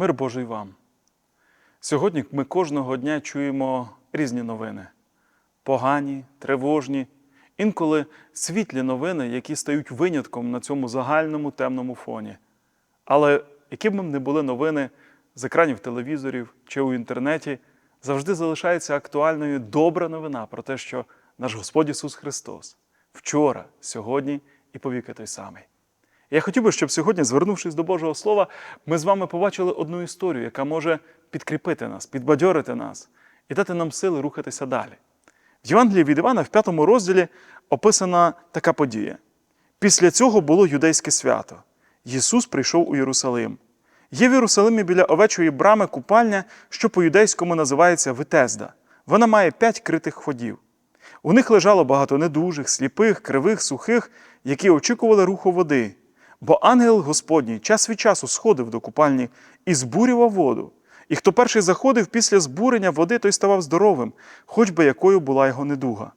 Мир Божий вам. Сьогодні ми кожного дня чуємо різні новини: погані, тривожні, інколи світлі новини, які стають винятком на цьому загальному темному фоні. Але які б не були новини з екранів телевізорів чи у інтернеті, завжди залишається актуальною добра новина про те, що наш Господь Ісус Христос вчора, сьогодні і повіки той самий. Я хотів би, щоб сьогодні, звернувшись до Божого Слова, ми з вами побачили одну історію, яка може підкріпити нас, підбадьорити нас і дати нам сили рухатися далі. В Євангелії від Івана в п'ятому розділі описана така подія. Після цього було юдейське свято. Ісус прийшов у Єрусалим. Є в Єрусалимі біля овечої брами купальня, що по-юдейському називається Витезда. Вона має п'ять критих ходів. У них лежало багато недужих, сліпих, кривих, сухих, які очікували руху води. Бо ангел Господній час від часу сходив до купальні і збурював воду. І хто перший заходив після збурення води, той ставав здоровим, хоч би якою була його недуга.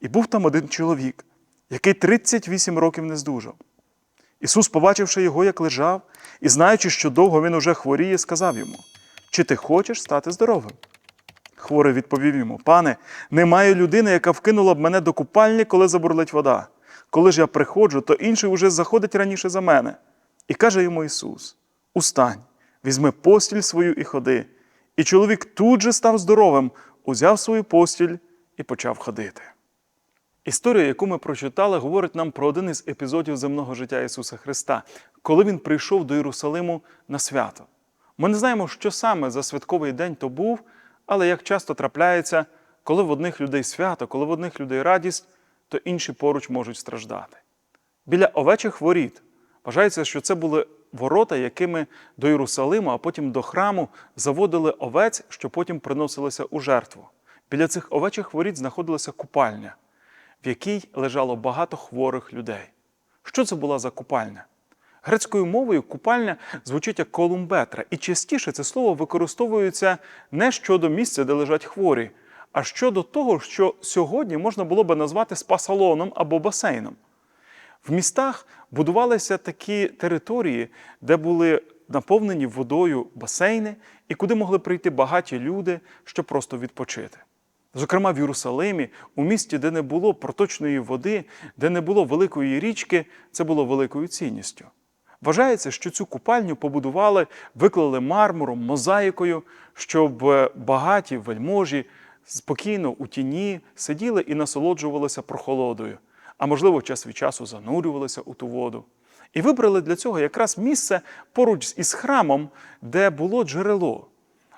І був там один чоловік, який 38 років не здужав. Ісус, побачивши його, як лежав, і знаючи, що довго він уже хворіє, сказав йому: Чи ти хочеш стати здоровим? Хворий відповів йому: Пане, немає людини, яка вкинула б мене до купальні, коли забурлить вода. Коли ж я приходжу, то інший уже заходить раніше за мене. І каже йому Ісус: Устань, візьми постіль свою і ходи. І чоловік тут же став здоровим, узяв свою постіль і почав ходити. Історія, яку ми прочитали, говорить нам про один із епізодів земного життя Ісуса Христа, коли Він прийшов до Єрусалиму на свято. Ми не знаємо, що саме за святковий день то був, але як часто трапляється, коли в одних людей свято, коли в одних людей радість, то інші поруч можуть страждати. Біля овечих воріт вважається, що це були ворота, якими до Єрусалиму, а потім до храму заводили овець, що потім приносилися у жертву. Біля цих овечих воріт знаходилася купальня, в якій лежало багато хворих людей. Що це була за купальня? Грецькою мовою купальня звучить як колумбетра, і частіше це слово використовується не щодо місця, де лежать хворі, а щодо того, що сьогодні можна було би назвати спа-салоном або басейном. В містах будувалися такі території, де були наповнені водою басейни, і куди могли прийти багаті люди, щоб просто відпочити. Зокрема, в Єрусалимі, у місті, де не було проточної води, де не було великої річки, це було великою цінністю. Вважається, що цю купальню побудували, виклали мармуром, мозаїкою, щоб багаті вельможі спокійно у тіні сиділи і насолоджувалися прохолодою, а можливо, час від часу занурювалися у ту воду. І вибрали для цього якраз місце поруч із храмом, де було джерело.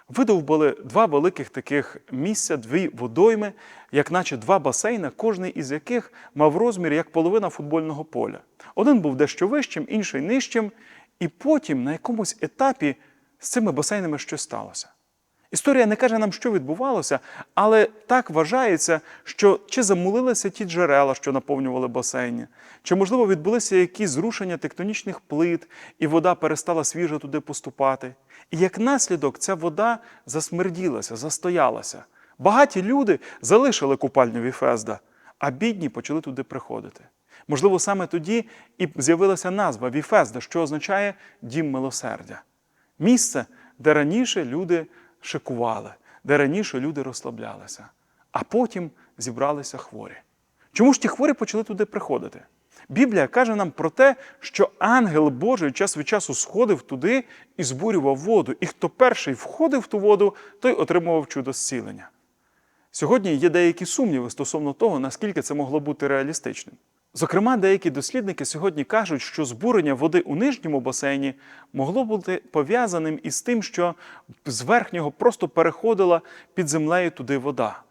Видовбали два великих таких місця, дві водойми, як наче два басейни, кожний із яких мав розмір як половина футбольного поля. Один був дещо вищим, інший нижчим, і потім на якомусь етапі з цими басейнами щось сталося. Історія не каже нам, що відбувалося, але так вважається, що чи замулилися ті джерела, що наповнювали басейні, чи, можливо, відбулися якісь зрушення тектонічних плит, і вода перестала свіжо туди поступати. І як наслідок ця вода засмерділася, застоялася. Багаті люди залишили купальню Віфезда, а бідні почали туди приходити. Можливо, саме тоді і з'явилася назва Віфезда, що означає дім милосердя. Місце, де раніше люди шикували, де раніше люди розслаблялися, а потім зібралися хворі. Чому ж ті хворі почали туди приходити? Біблія каже нам про те, що ангел Божий час від часу сходив туди і збурював воду, і хто перший входив в ту воду, той отримував чудо зцілення. Сьогодні є деякі сумніви стосовно того, наскільки це могло бути реалістичним. Зокрема, деякі дослідники сьогодні кажуть, що збурення води у нижньому басейні могло бути пов'язаним із тим, що з верхнього просто переходила під землею туди вода.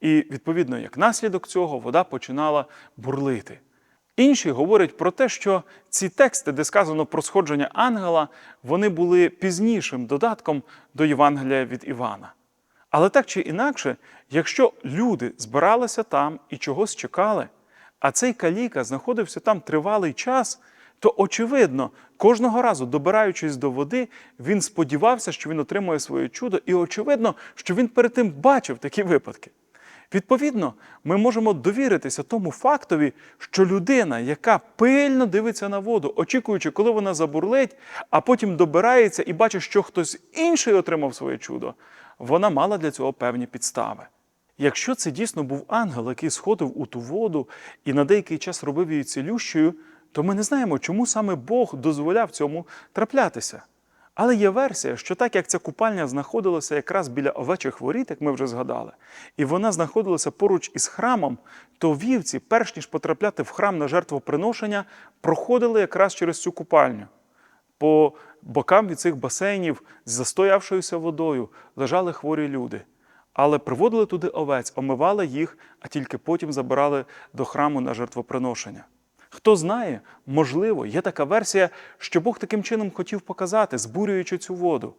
І, відповідно, як наслідок цього, вода починала бурлити. Інші говорять про те, що ці тексти, де сказано про сходження ангела, вони були пізнішим додатком до Євангелія від Івана. Але так чи інакше, якщо люди збиралися там і чогось чекали, а цей каліка знаходився там тривалий час, то очевидно, кожного разу, добираючись до води, він сподівався, що він отримує своє чудо, і очевидно, що він перед тим бачив такі випадки. Відповідно, ми можемо довіритися тому фактові, що людина, яка пильно дивиться на воду, очікуючи, коли вона забурлить, а потім добирається і бачить, що хтось інший отримав своє чудо, вона мала для цього певні підстави. Якщо це дійсно був ангел, який сходив у ту воду і на деякий час робив її цілющою, то ми не знаємо, чому саме Бог дозволяв цьому траплятися. Але є версія, що так як ця купальня знаходилася якраз біля овечих воріт, як ми вже згадали, і вона знаходилася поруч із храмом, то вівці, перш ніж потрапляти в храм на жертвоприношення, проходили якраз через цю купальню. По бокам від цих басейнів з застоявшоюся водою лежали хворі люди. Але приводили туди овець, омивали їх, а тільки потім забирали до храму на жертвоприношення. Хто знає, можливо, є така версія, що Бог таким чином хотів показати, збурюючи цю воду,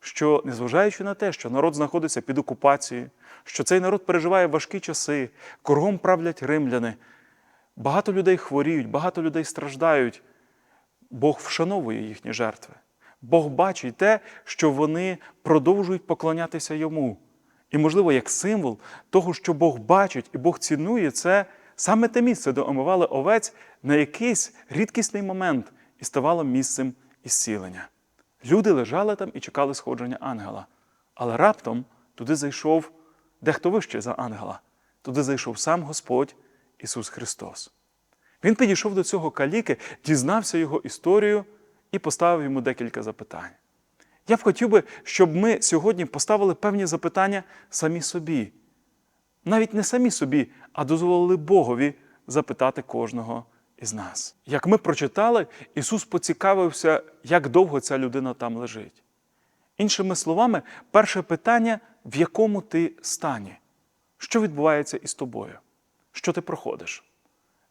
що, незважаючи на те, що народ знаходиться під окупацією, що цей народ переживає важкі часи, кругом правлять римляни, багато людей хворіють, багато людей страждають, Бог вшановує їхні жертви. Бог бачить те, що вони продовжують поклонятися йому. І, можливо, як символ того, що Бог бачить і Бог цінує, це саме те місце, де омивали овець на якийсь рідкісний момент і ставало місцем ісцілення. Люди лежали там і чекали сходження ангела. Але раптом туди зайшов дехто вище за ангела. Туди зайшов сам Господь Ісус Христос. Він підійшов до цього каліки, дізнався його історію і поставив йому декілька запитань. Я б хотів би, щоб ми сьогодні поставили певні запитання самі собі. Навіть не самі собі, а дозволили Богові запитати кожного із нас. Як ми прочитали, Ісус поцікавився, як довго ця людина там лежить. Іншими словами, перше питання, в якому ти стані? Що відбувається із тобою? Що ти проходиш?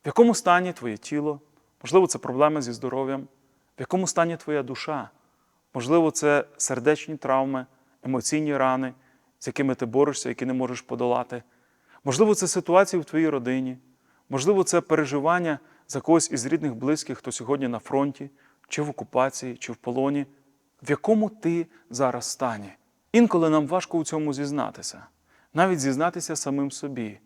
В якому стані твоє тіло? Можливо, це проблеми зі здоров'ям, в якому стані твоя душа? Можливо, це сердечні травми, емоційні рани, з якими ти борешся, які не можеш подолати. Можливо, це ситуації в твоїй родині, можливо, це переживання за когось із рідних близьких, хто сьогодні на фронті, чи в окупації, чи в полоні. В якому ти зараз стані? Інколи нам важко у цьому зізнатися, навіть зізнатися самим собі.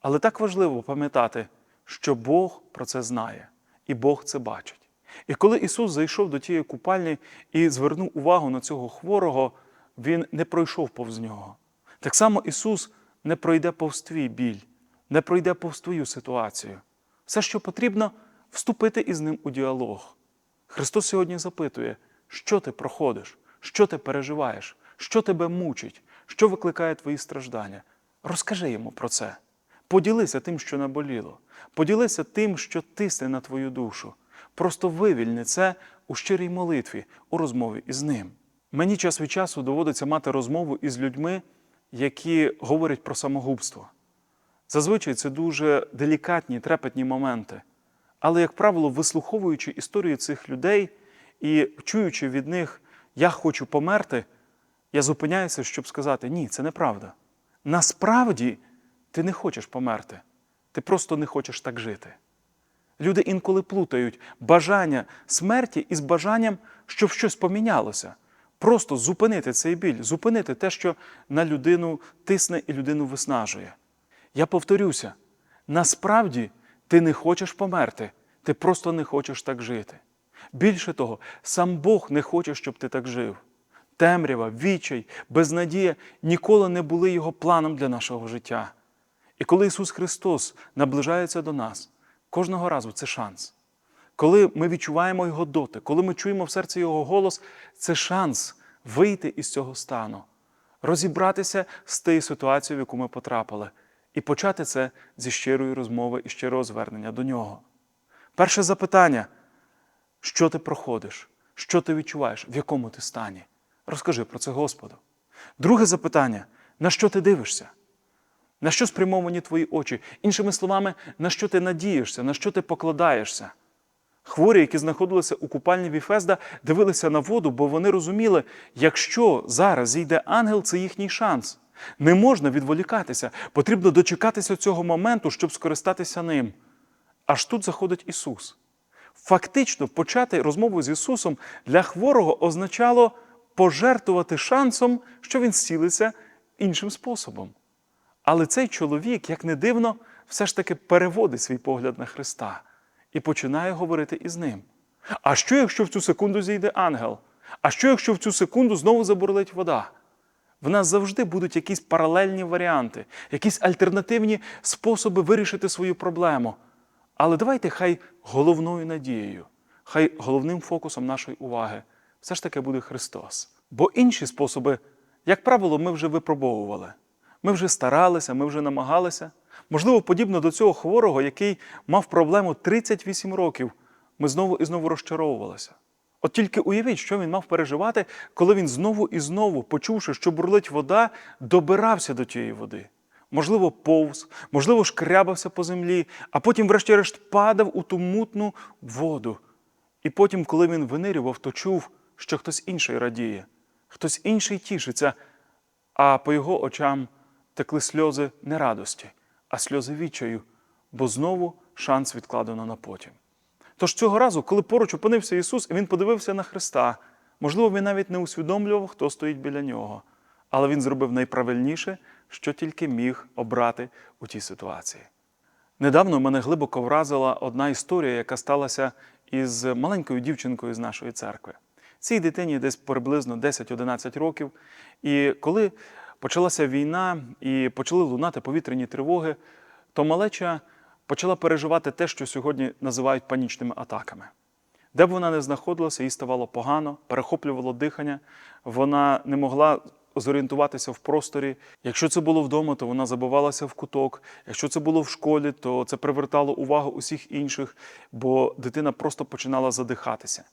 Але так важливо пам'ятати, що Бог про це знає, і Бог це бачить. І коли Ісус зайшов до тієї купальні і звернув увагу на цього хворого, Він не пройшов повз нього. Так само Ісус не пройде повз твій біль, не пройде повз твою ситуацію. Все, що потрібно, вступити із ним у діалог. Христос сьогодні запитує, що ти проходиш, що ти переживаєш, що тебе мучить, що викликає твої страждання. Розкажи йому про це. Поділися тим, що наболіло. Поділися тим, що тисне на твою душу. Просто вивільни це у щирій молитві, у розмові із ним. Мені час від часу доводиться мати розмову із людьми, які говорять про самогубство. Зазвичай це дуже делікатні, трепетні моменти. Але, як правило, вислуховуючи історію цих людей і чуючи від них, я хочу померти, я зупиняюся, щоб сказати: ні, це неправда. Насправді ти не хочеш померти, ти просто не хочеш так жити. Люди інколи плутають бажання смерті із бажанням, щоб щось помінялося. Просто зупинити цей біль, зупинити те, що на людину тисне і людину виснажує. Я повторюся: насправді ти не хочеш померти, ти просто не хочеш так жити. Більше того, сам Бог не хоче, щоб ти так жив. Темрява, відчай, безнадія ніколи не були його планом для нашого життя. І коли Ісус Христос наближається до нас, кожного разу це шанс. Коли ми відчуваємо Його доти, коли ми чуємо в серці Його голос, це шанс вийти із цього стану, розібратися з тією ситуацією, в яку ми потрапили, і почати це зі щирої розмови і щирого звернення до нього. Перше запитання: що ти проходиш? Що ти відчуваєш, в якому ти стані? Розкажи про це Господу. Друге запитання: на що ти дивишся? На що спрямовані твої очі? Іншими словами, на що ти надієшся, на що ти покладаєшся? Хворі, які знаходилися у купальні Віфезда, дивилися на воду, бо вони розуміли, якщо зараз зійде ангел, це їхній шанс. Не можна відволікатися, потрібно дочекатися цього моменту, щоб скористатися ним. Аж тут заходить Ісус. Фактично, почати розмову з Ісусом для хворого означало пожертвувати шансом, що Він зцілиться іншим способом. Але цей чоловік, як не дивно, все ж таки переводить свій погляд на Христа і починає говорити із ним. А що, якщо в цю секунду зійде ангел? А що, якщо в цю секунду знову забурлить вода? В нас завжди будуть якісь паралельні варіанти, якісь альтернативні способи вирішити свою проблему. Але давайте хай головною надією, хай головним фокусом нашої уваги все ж таки буде Христос. Бо інші способи, як правило, ми вже випробовували. Ми вже старалися, ми вже намагалися. Можливо, подібно до цього хворого, який мав проблему 38 років, ми знову і знову розчаровувалися. От тільки уявіть, що він мав переживати, коли він знову і знову, почувши, що бурлить вода, добирався до тієї води. Можливо, повз, можливо, шкрябався по землі, а потім, врешті-решт, падав у ту мутну воду. І потім, коли він винирював, то чув, що хтось інший радіє, хтось інший тішиться, а по його очам текли сльози не радості, а сльози відчаю, бо знову шанс відкладено на потім. Тож цього разу, коли поруч опинився Ісус, і Він подивився на Христа, можливо, він навіть не усвідомлював, хто стоїть біля нього, але він зробив найправильніше, що тільки міг обрати у тій ситуації. Недавно мене глибоко вразила одна історія, яка сталася із маленькою дівчинкою з нашої церкви. Цій дитині десь приблизно 10-11 років. І коли почалася війна і почали лунати повітряні тривоги, то малеча почала переживати те, що сьогодні називають панічними атаками. Де б вона не знаходилася, їй ставало погано, перехоплювало дихання, вона не могла зорієнтуватися в просторі. Якщо це було вдома, то вона забивалася в куток. Якщо це було в школі, то це привертало увагу усіх інших, бо дитина просто починала задихатися.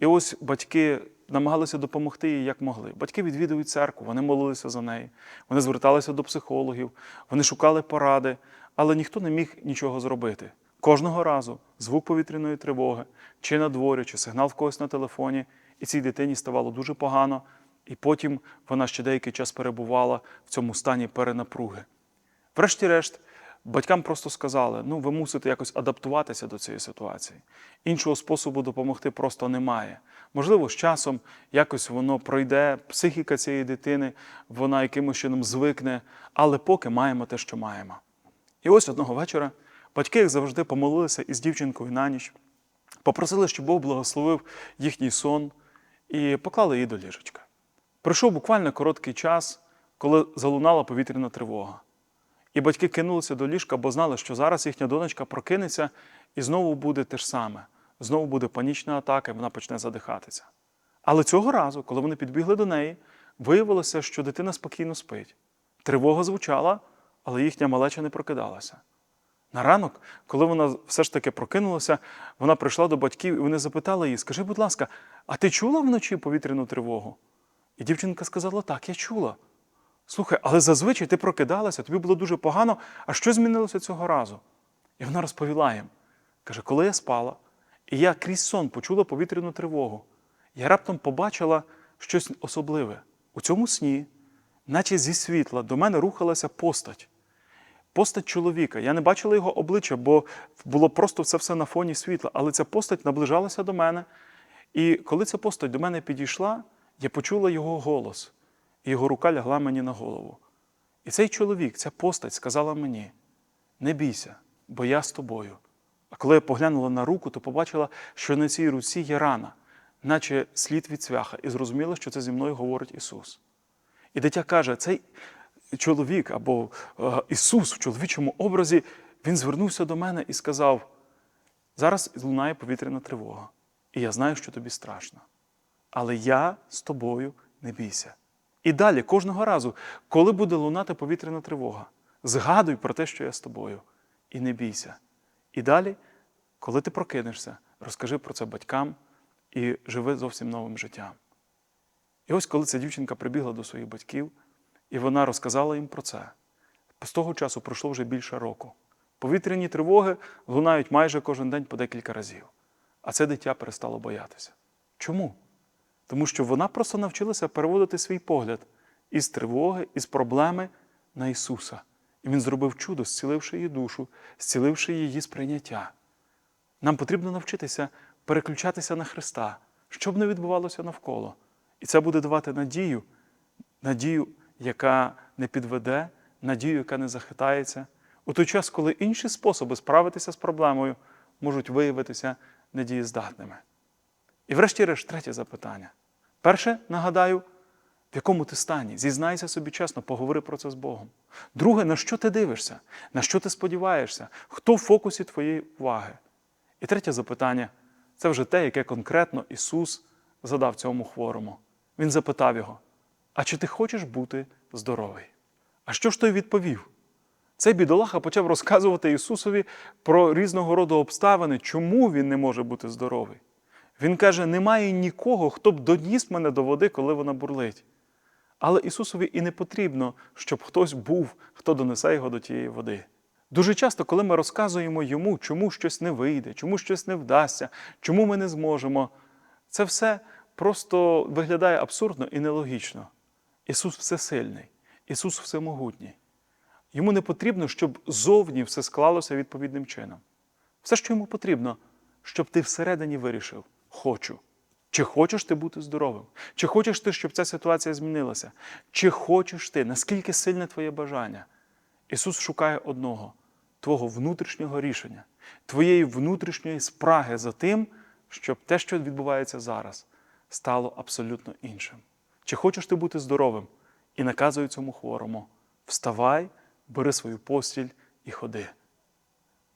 І ось батьки намагалися допомогти їй як могли. Батьки відвідують церкву, вони молилися за неї, вони зверталися до психологів, вони шукали поради, але ніхто не міг нічого зробити. Кожного разу звук повітряної тривоги, чи на дворі, чи сигнал в когось на телефоні, і цій дитині ставало дуже погано, і потім вона ще деякий час перебувала в цьому стані перенапруги. Врешті-решт, батькам просто сказали: ну, ви мусите якось адаптуватися до цієї ситуації. Іншого способу допомогти просто немає. Можливо, з часом якось воно пройде, психіка цієї дитини, вона якимось чином звикне, але поки маємо те, що маємо. І ось одного вечора батьки, як завжди, помолилися із дівчинкою на ніч, попросили, щоб Бог благословив їхній сон, і поклали її до ліжечка. Пройшов буквально короткий час, коли залунала повітряна тривога. І батьки кинулися до ліжка, бо знали, що зараз їхня донечка прокинеться і знову буде те ж саме. Знову буде панічна атака, і вона почне задихатися. Але цього разу, коли вони підбігли до неї, виявилося, що дитина спокійно спить. Тривога звучала, але їхня малеча не прокидалася. На ранок, коли вона все ж таки прокинулася, вона прийшла до батьків і вони запитали її: Скажи, будь ласка, а ти чула вночі повітряну тривогу? І дівчинка сказала: Так, я чула. Слухай, але зазвичай ти прокидалася, тобі було дуже погано, а що змінилося цього разу? І вона розповіла їм: каже, коли я спала, і я крізь сон почула повітряну тривогу, я раптом побачила щось особливе. У цьому сні, наче зі світла, до мене рухалася постать. Постать чоловіка. Я не бачила його обличчя, бо було просто це все на фоні світла. Але ця постать наближалася до мене. І коли ця постать до мене підійшла, я почула його голос, і його рука лягла мені на голову. І цей чоловік, ця постать сказала мені: не бійся, бо я з тобою. А коли я поглянула на руку, то побачила, що на цій руці є рана, наче слід від цвяха, і зрозуміла, що це зі мною говорить Ісус. І дитя каже, цей чоловік або е, Ісус в чоловічому образі, Він звернувся до мене і сказав: зараз лунає повітряна тривога, і я знаю, що тобі страшно. Але я з тобою не бійся. І далі, кожного разу, коли буде лунати повітряна тривога, згадуй про те, що я з тобою, і не бійся. І далі, коли ти прокинешся, розкажи про це батькам і живи зовсім новим життям. І ось коли ця дівчинка прибігла до своїх батьків, і вона розказала їм про це. З того часу пройшло вже більше року. Повітряні тривоги лунають майже кожен день по декілька разів. А це дитя перестало боятися. Чому? Тому що вона просто навчилася переводити свій погляд із тривоги, із проблеми на Ісуса. І Він зробив чудо, зціливши її душу, зціливши її сприйняття. Нам потрібно навчитися переключатися на Христа, щоб не відбувалося навколо. І це буде давати надію, надію, яка не підведе, надію, яка не захитається, у той час, коли інші способи справитися з проблемою можуть виявитися недієздатними. І врешті-решт, третє запитання. Перше, нагадаю, в якому ти стані? Зізнайся собі чесно, поговори про це з Богом. Друге, на що ти дивишся, на що ти сподіваєшся, хто в фокусі твоєї уваги? І третє запитання це вже те, яке конкретно Ісус задав цьому хворому. Він запитав його: А чи ти хочеш бути здоровий? А що ж той відповів? Цей бідолаха почав розказувати Ісусові про різного роду обставини, чому він не може бути здоровий. Він каже: немає нікого, хто б доніс мене до води, коли вона бурлить. Але Ісусові і не потрібно, щоб хтось був, хто донесе його до тієї води. Дуже часто, коли ми розказуємо йому, чому щось не вийде, чому щось не вдасться, чому ми не зможемо, це все просто виглядає абсурдно і нелогічно. Ісус всесильний, Ісус всемогутній. Йому не потрібно, щоб зовні все склалося відповідним чином. Все, що йому потрібно, щоб ти всередині вирішив хочу. Чи хочеш ти бути здоровим? Чи хочеш ти, щоб ця ситуація змінилася? Чи хочеш ти, наскільки сильне твоє бажання? Ісус шукає одного твого внутрішнього рішення, твоєї внутрішньої спраги за тим, щоб те, що відбувається зараз, стало абсолютно іншим. Чи хочеш ти бути здоровим? І наказує цьому хворому: вставай, бери свою постіль і ходи.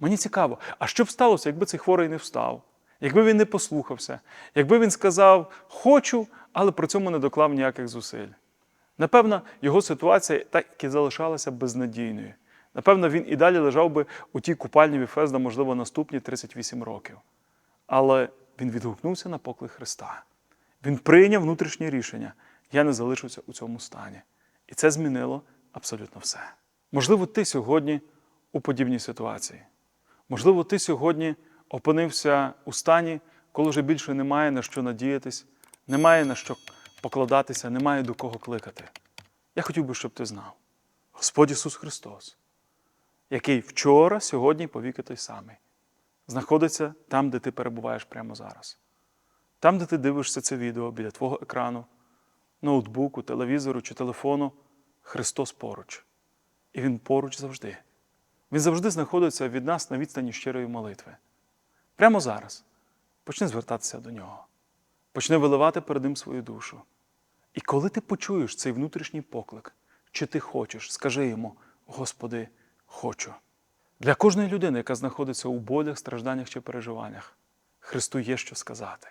Мені цікаво, а що б сталося, якби цей хворий не встав, якби він не послухався, якби він сказав хочу, але при цьому не доклав ніяких зусиль. Напевно, його ситуація так і залишалася безнадійною. Напевно, він і далі лежав би у тій купальні Віфезда, можливо, наступні 38 років. Але він відгукнувся на поклик Христа. Він прийняв внутрішнє рішення: я не залишуся у цьому стані. І це змінило абсолютно все. Можливо, ти сьогодні у подібній ситуації. Можливо, ти сьогодні опинився у стані, коли вже більше немає на що надіятись, немає на що покладатися, немає до кого кликати. Я хотів би, щоб ти знав: Господь Ісус Христос, який вчора, сьогодні, повіки той самий, знаходиться там, де ти перебуваєш прямо зараз. Там, де ти дивишся це відео біля твого екрану, ноутбуку, телевізору чи телефону, Христос поруч. І Він поруч завжди. Він завжди знаходиться від нас на відстані щирої молитви. Прямо зараз почни звертатися до нього, почни виливати перед ним свою душу. І коли ти почуєш цей внутрішній поклик, чи ти хочеш, скажи йому: Господи, хочу. Для кожної людини, яка знаходиться у болях, стражданнях чи переживаннях, Христу є що сказати.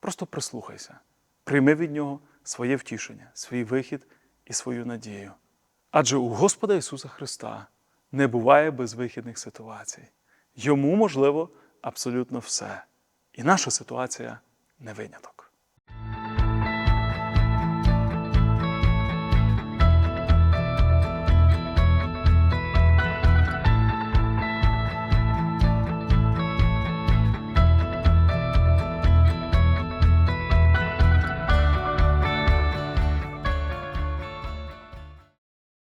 Просто прислухайся, прийми від Нього своє втішення, свій вихід і свою надію. Адже у Господа Ісуса Христа не буває безвихідних ситуацій. Йому можливо абсолютно все. І наша ситуація не виняток.